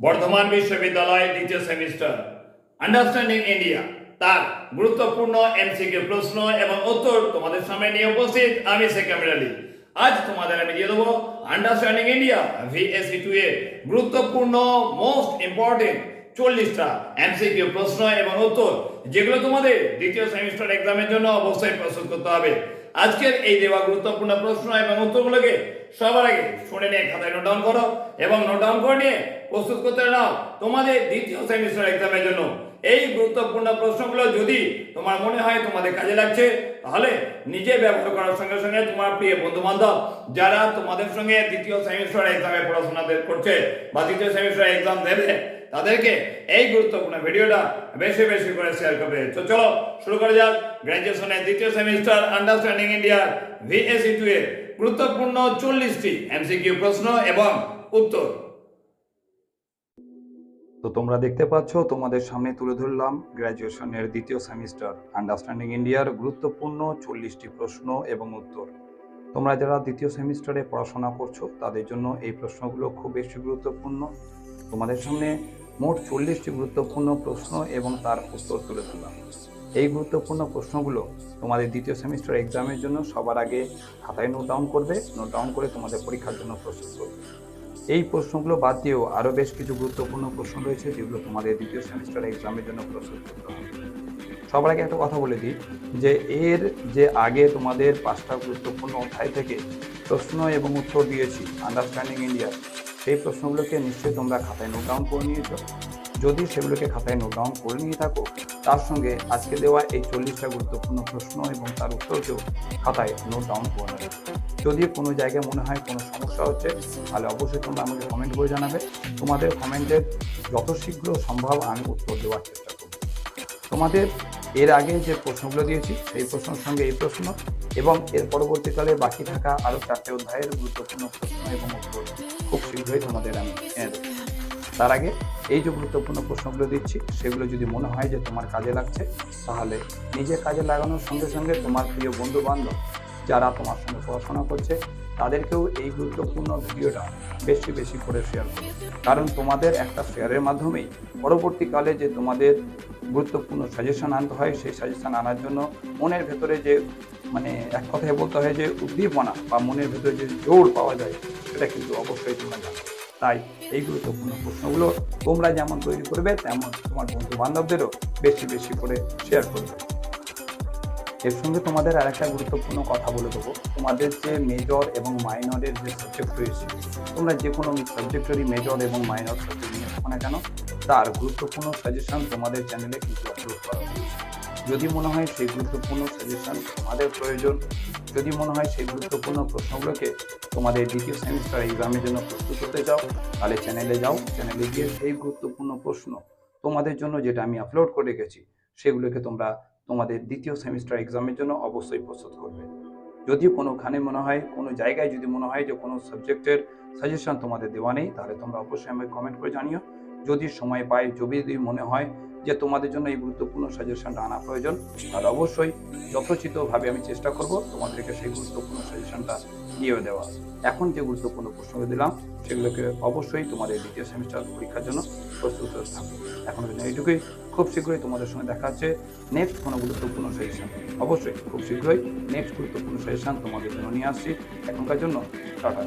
বর্ধমান বিশ্ববিদ্যালয় দ্বিতীয় semester. Understanding India তার গুরুত্বপূর্ণ এমসিকিউ প্রশ্ন এবং উত্তর তোমাদের সামনে নিয়ে উপস্থিত আমি আমির আলী আজ তোমাদের আমি দিয়ে দেবো আন্ডারস্ট্যান্ডিং ইন্ডিয়া ভিএসি টু এর গুরুত্বপূর্ণ মোস্ট ইম্পর্টেন্ট চল্লিশটা এমসিকিউ প্রশ্ন এবং উত্তর, যেগুলো তোমাদের দ্বিতীয় সেমিস্টার এক্সামের জন্য অবশ্যই প্রস্তুত করতে হবে। আজকের এই দেওয়া গুরুত্বপূর্ণ প্রশ্ন এবং উত্তরগুলোকে সবার আগে শুনে নিয়ে খাতায় নোট ডাউন করো এবং নোট ডাউন করে নিয়ে প্রস্তুত করতে নাও তোমাদের দ্বিতীয় সেমিস্টার এক্সামের জন্য। এই গুরুত্বপূর্ণ প্রশ্নগুলো যদি তোমার মনে হয় তোমাদের কাজে লাগছে, তাহলে নিজে ব্যবহার করার সঙ্গে সঙ্গে তোমার প্রিয় বন্ধু বান্ধব যারা তোমাদের সঙ্গে দ্বিতীয় সেমিস্টার এক্সামে পড়াশোনা করছে বা দ্বিতীয় সেমিস্টার এক্সাম দেবে তাদেরকে এই গুরুত্বপূর্ণ ভিডিওটা বেশি বেশি করে শেয়ার করবে। তো চলো, শুরু করা যাক। গ্র্যাজুয়েশনের দ্বিতীয় সেমিস্টার আন্ডারস্ট্যান্ডিং ইন্ডিয়ার ভিএসি টু এর গুরুত্বপূর্ণ চল্লিশটি এমসিকিউ প্রশ্ন এবং উত্তর। তো তোমরা দেখতে পাচ্ছ, তোমাদের সামনে তুলে ধরলাম গ্র্যাজুয়েশনের দ্বিতীয় সেমিস্টার আন্ডারস্ট্যান্ডিং ইন্ডিয়ার গুরুত্বপূর্ণ চল্লিশটি প্রশ্ন এবং উত্তর। তোমরা যারা দ্বিতীয় সেমিস্টারে পড়াশোনা করছ, তাদের জন্য এই প্রশ্নগুলো খুব বেশি গুরুত্বপূর্ণ। তোমাদের সামনে মোট চল্লিশটি গুরুত্বপূর্ণ প্রশ্ন এবং তার উত্তর তুলে ধরলাম। এই গুরুত্বপূর্ণ প্রশ্নগুলো তোমাদের দ্বিতীয় সেমিস্টার এক্সামের জন্য সবার আগে খাতায় নোট ডাউন করবে। নোট ডাউন করে তোমাদের পরীক্ষার জন্য প্রস্তুত করবে। এই প্রশ্নগুলো বাদ দিয়েও আরও বেশ কিছু গুরুত্বপূর্ণ প্রশ্ন রয়েছে যেগুলো তোমাদের দ্বিতীয় সেমিস্টার এক্সামের জন্য প্রস্তুত করতে হবে। সবার আগে একটা কথা বলে দিই যে এর যে আগে তোমাদের পাঁচটা গুরুত্বপূর্ণ অধ্যায় থেকে প্রশ্ন এবং উত্তর দিয়েছি আন্ডারস্ট্যান্ডিং ইন্ডিয়া সেই প্রশ্নগুলোকে নিশ্চয়ই তোমরা খাতায় নোট ডাউন করে নিয়েছো। যদি সেগুলোকে খাতায় নোট ডাউন করে নিয়ে থাকো, তার সঙ্গে আজকে দেওয়া এই চল্লিশটা গুরুত্বপূর্ণ প্রশ্ন এবং তার উত্তরকেও খাতায় নোট ডাউন করে নেবে। যদি কোনো জায়গায় মনে হয় কোনো সমস্যা হচ্ছে, তাহলে অবশ্যই তোমরা আমাকে কমেন্ট করে জানাবে। তোমাদের কমেন্টের যত শীঘ্র সম্ভব আমি উত্তর দেওয়ার চেষ্টা করব। তোমাদের এর আগে যে প্রশ্নগুলো দিয়েছি, সেই প্রশ্নের সঙ্গে এই প্রশ্ন। এবং এর পরবর্তীকালে বাকি থাকা আরও চারটে অধ্যায়ের গুরুত্বপূর্ণ প্রশ্ন এবং উত্তর খুব শীঘ্রই তোমাদের আমি তার আগে এই যে গুরুত্বপূর্ণ প্রশ্নগুলো দিচ্ছি, সেগুলো যদি মনে হয় যে তোমার কাজে লাগছে, তাহলে নিজে কাজে লাগানোর সঙ্গে সঙ্গে তোমার প্রিয় বন্ধু বান্ধব যারা তোমার সঙ্গে পড়াশোনা করছে, তাদেরকেও এই গুরুত্বপূর্ণ ভিডিওটা বেশি বেশি করে শেয়ার করো। কারণ তোমাদের একটা শেয়ারের মাধ্যমেই পরবর্তীকালে যে তোমাদের গুরুত্বপূর্ণ সাজেশন আনতে হয়, সেই সাজেশন আনার জন্য মনের ভেতরে যে মানে এক কথায় বলতে হয় যে উদ্দীপনা বা মনের ভেতরে যে জোর পাওয়া যায়, সেটা কিন্তু অবশ্যই তোমরা জানো। তাই এই গুরুত্বপূর্ণ প্রশ্নগুলো তোমরা যেমন তৈরি করবে, তেমন তোমার বন্ধু বান্ধবদেরও বেশি বেশি করে শেয়ার করবে। এর সঙ্গে তোমাদের আর একটা গুরুত্বপূর্ণ কথা বলে দেবো। তোমাদের যে মেজর এবং মাইনরের যে সাবজেক্ট রয়েছে, তোমরা যে কোনো সাবজেক্টেরই মেজর এবং মাইনর সাবজেক্ট নিয়ে থাকো না কেন, তার গুরুত্বপূর্ণ সাজেশন তোমাদের চ্যানেলে কিন্তু আপলোড করা হয়েছে। যদি মনে হয় সেই গুরুত্বপূর্ণ সাজেশন তোমাদের প্রয়োজন, যদি মনে হয় সেই গুরুত্বপূর্ণ প্রশ্নগুলোকে তোমাদের দ্বিতীয় সেমিস্টার এক্সামের জন্য প্রস্তুত হতে চাও, তাহলে চ্যানেলে যাও চ্যানেলে গিয়ে সেই গুরুত্বপূর্ণ প্রশ্ন তোমাদের জন্য যেটা আমি আপলোড করে রেখেছি, সেগুলোকে তোমরা তোমাদের দ্বিতীয় সেমিস্টার এক্সামের জন্য অবশ্যই প্রস্তুত করবে। যদি কোনোখানে মনে হয়, কোনো জায়গায় যদি মনে হয় যে কোনো সাবজেক্টের সাজেশন তোমাদের দেওয়া নেই, তাহলে তোমরা অবশ্যই আমাকে কমেন্ট করে জানিও। যদি সময় পাই, যদি মনে হয় যে তোমাদের জন্য এই গুরুত্বপূর্ণ সাজেশনটা আনা প্রয়োজন, তাহলে অবশ্যই যথোচিতভাবে আমি চেষ্টা করব তোমাদেরকে সেই গুরুত্বপূর্ণ সাজেশনটা দিয়ে দেওয়া এখন যে গুরুত্বপূর্ণ প্রশ্নগুলো দিলাম, সেগুলোকে অবশ্যই তোমাদের দ্বিতীয় সেমিস্টার পরীক্ষার জন্য প্রস্তুত থাকবে এখন এইটুকুই খুব শীঘ্রই তোমাদের সঙ্গে দেখা হচ্ছে। নেক্সট কোনো গুরুত্বপূর্ণ সেশন অবশ্যই খুব শীঘ্রই নেক্সট গুরুত্বপূর্ণ সেশন তোমাদের জন্য নিয়ে আসছি। এখনকার জন্য, টাটা।